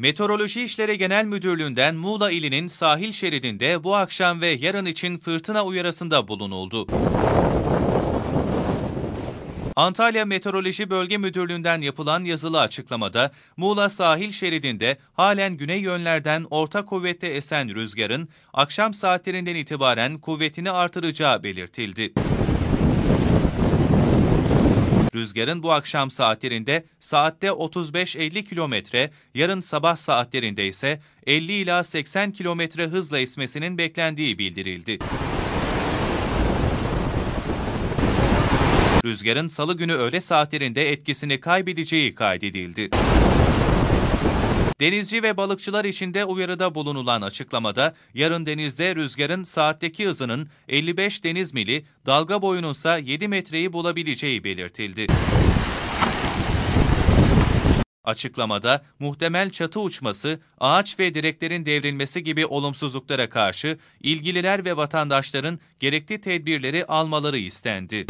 Meteoroloji İşleri Genel Müdürlüğü'nden Muğla ilinin sahil şeridinde bu akşam ve yarın için fırtına uyarısında bulunuldu. Antalya Meteoroloji Bölge Müdürlüğü'nden yapılan yazılı açıklamada Muğla sahil şeridinde halen güney yönlerden orta kuvvette esen rüzgarın akşam saatlerinden itibaren kuvvetini artıracağı belirtildi. Rüzgarın bu akşam saatlerinde saatte 35-50 kilometre, yarın sabah saatlerinde ise 50 ila 80 kilometre hızla esmesinin beklendiği bildirildi. Rüzgarın salı günü öğle saatlerinde etkisini kaybedeceği kaydedildi. Denizci ve balıkçılar için de uyarıda bulunulan açıklamada yarın denizde rüzgarın saatteki hızının 55 deniz mili, dalga boyunun ise 7 metreyi bulabileceği belirtildi. Açıklamada muhtemel çatı uçması, ağaç ve direklerin devrilmesi gibi olumsuzluklara karşı ilgililer ve vatandaşların gerekli tedbirleri almaları istendi.